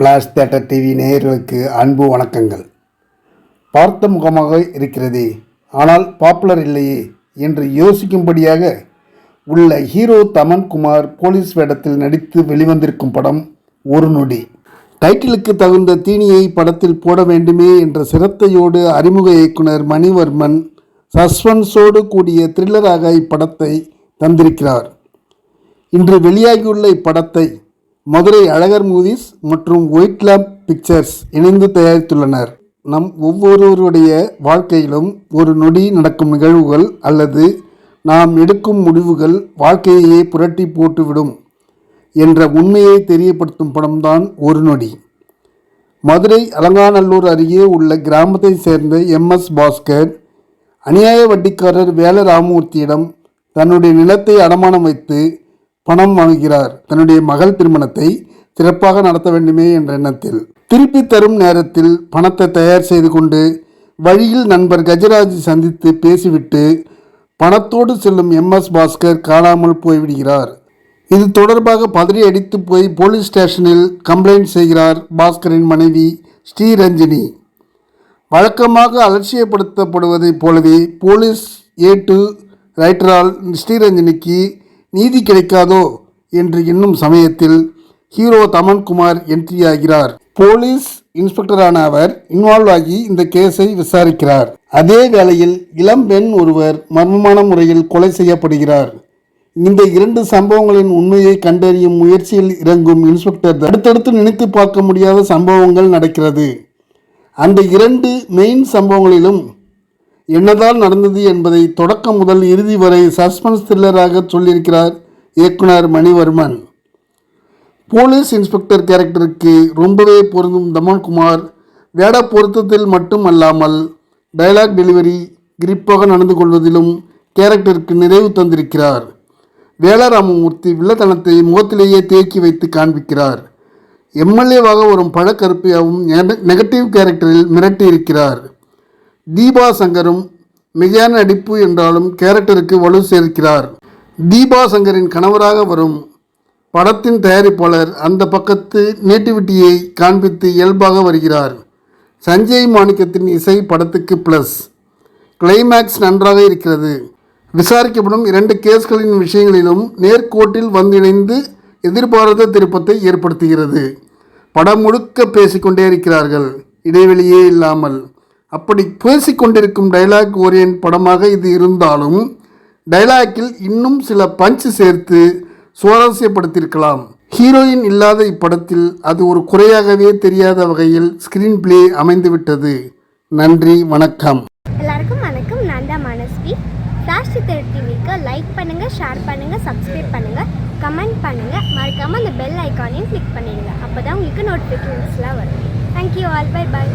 Flash theatre TV நேயர்களுக்கு அன்பு வணக்கங்கள். பார்த்த முகமாக இருக்கிறதே ஆனால் பாப்புலர் இல்லையே என்று யோசிக்கும்படியாக உள்ள ஹீரோ தமன் குமார் போலீஸ் வேடத்தில் நடித்து வெளிவந்திருக்கும் படம் ஒரு நொடி. டைட்டிலுக்கு தகுந்த தீனியை படத்தில் போட வேண்டுமே என்ற சிரத்தையோடு அறிமுக இயக்குனர் மணிவர்மன் சஸ்பென்ஸோடு கூடிய த்ரில்லராக இப்படத்தை தந்திருக்கிறார். இன்று வெளியாகியுள்ள இப்படத்தை மதுரை அழகர் மூவிஸ் மற்றும் ஒயிட் லேப் பிக்சர்ஸ் இணைந்து தயாரித்துள்ளனர். நம் ஒவ்வொருவருடைய வாழ்க்கையிலும் ஒரு நொடி நடக்கும் நிகழ்வுகள் அல்லது நாம் எடுக்கும் முடிவுகள் வாழ்க்கையையே புரட்டி போட்டுவிடும் என்ற உண்மையை தெரியப்படுத்தும் படம்தான் ஒரு நொடி. மதுரை அலங்காநல்லூர் அருகே உள்ள கிராமத்தை சேர்ந்த எம்எஸ் பாஸ்கர் அநியாய வட்டிக்காரர் வேல ராமமூர்த்தியிடம் தன்னுடைய நிலத்தை அடமானம் வைத்து பணம் வாங்குகிறார். தன்னுடைய மகள் திருமணத்தை சிறப்பாக நடத்த வேண்டுமே என்ற எண்ணத்தில் திருப்பி தரும் நேரத்தில் பணத்தை தயார் செய்து கொண்டு வழியில் நண்பர் கஜராஜ் சந்தித்து பேசிவிட்டு பணத்தோடு செல்லும் எம்எஸ் பாஸ்கர் காணாமல் போய்விடுகிறார். இது தொடர்பாக பதறி அடித்து போய் போலீஸ் ஸ்டேஷனில் கம்ப்ளைண்ட் செய்கிறார் பாஸ்கரின் மனைவி ஸ்ரீரஞ்சினி. வழக்கமாக அலட்சியப்படுத்தப்படுவதைப் போலவே போலீஸ் ஏ டு ரைட்டரால் ஸ்ரீரஞ்சனிக்கு நீதி கிடைக்காதோ என்று எண்ணும் சமயத்தில் ஹீரோ தமன்குமார் என்ட்ரி ஆகிறார். போலீஸ் இன்ஸ்பெக்டரான அவர் இன்வால்வ் ஆகி இந்த கேஸை விசாரிக்கிறார். அதே வேளையில் இளம்பெண் ஒருவர் மர்மமான முறையில் கொலை செய்யப்படுகிறார். இந்த இரண்டு சம்பவங்களின் உண்மையை கண்டறியும் முயற்சியில் இறங்கும் இன்ஸ்பெக்டர் அடுத்தடுத்து நினைத்து பார்க்க முடியாத சம்பவங்கள் நடக்கிறது. அந்த இரண்டு மெயின் சம்பவங்களிலும் என்னதான் நடந்தது என்பதை தொடக்கம் முதல் இறுதி வரை சஸ்பென்ஸ் த்ரில்லராக சொல்லியிருக்கிறார் இயக்குனர் மணிவர்மன். போலீஸ் இன்ஸ்பெக்டர் கேரக்டருக்கு ரொம்பவே பொருந்தும் தமன்குமார். வேட பொருத்தத்தில் மட்டும் அல்லாமல் டயலாக் டெலிவரி கிரிப்பாக நடந்து கொள்வதிலும் கேரக்டருக்கு நிறைவு தந்திருக்கிறார். வேலராமமூர்த்தி வில்லத்தனத்தை முகத்திலேயே தேக்கி வைத்து காண்பிக்கிறார். எம்எல்ஏவாக வரும் பழக்கருப்பையாவும் நெகட்டிவ் கேரக்டரில் மிரட்டி இருக்கிறார் தீபா சங்கரும் மிகையான நடிப்பு என்றாலும் கேரக்டருக்கு வலு சேர்க்கிறார். தீபா சங்கரின் கணவராக வரும் படத்தின் தயாரிப்பாளர் அந்த பக்கத்து நேட்டிவிட்டியை காண்பித்து இயல்பாக வருகிறார். சஞ்சய் மாணிக்கத்தின் இசை படத்துக்கு ப்ளஸ் கிளைமேக்ஸ் நன்றாக இருக்கிறது. விசாரிக்கப்படும் இரண்டு கேஸ்களின் விஷயங்களிலும் நேர்கோட்டில் வந்திணைந்து எதிர்பாராத திருப்பத்தை ஏற்படுத்துகிறது. படம் முழுக்க பேசிக்கொண்டே இருக்கிறார்கள். இடைவெளியே இல்லாமல். அப்படி பேசிக்கொண்டிருக்கும் டைலாக் ஓரியன்ட் படமாக இது இருந்தாலும் டைலாக்கில் இன்னும் சில பஞ்ச் சேர்த்து சுவாரஸ்யப்படுத்தியிருக்கலாம். ஹீரோயின் இல்லாத இப்படத்தில் அது ஒரு குறையாகவே தெரியாத வகையில் ஸ்கிரீன் பிளே அமைந்துவிட்டது. நன்றி வணக்கம். எல்லாருக்கும் வணக்கம். நான் தான் மனஸ்வி. ஃப்ளாஷ் சித்தர் டிவிக்கு லைக் பண்ணுங்கள் ஷேர் பண்ணுங்கள் சப்ஸ்கிரைப் பண்ணுங்கள் கமெண்ட் பண்ணுங்கள் மறக்காமல் அந்த பெல் ஐக்கானையும் கிளிக் பண்ணிடுங்க. அப்போ தான் உங்களுக்கு நோட்டிஃபிகேஷன்ஸ்லாம் வரும். Thank you all by by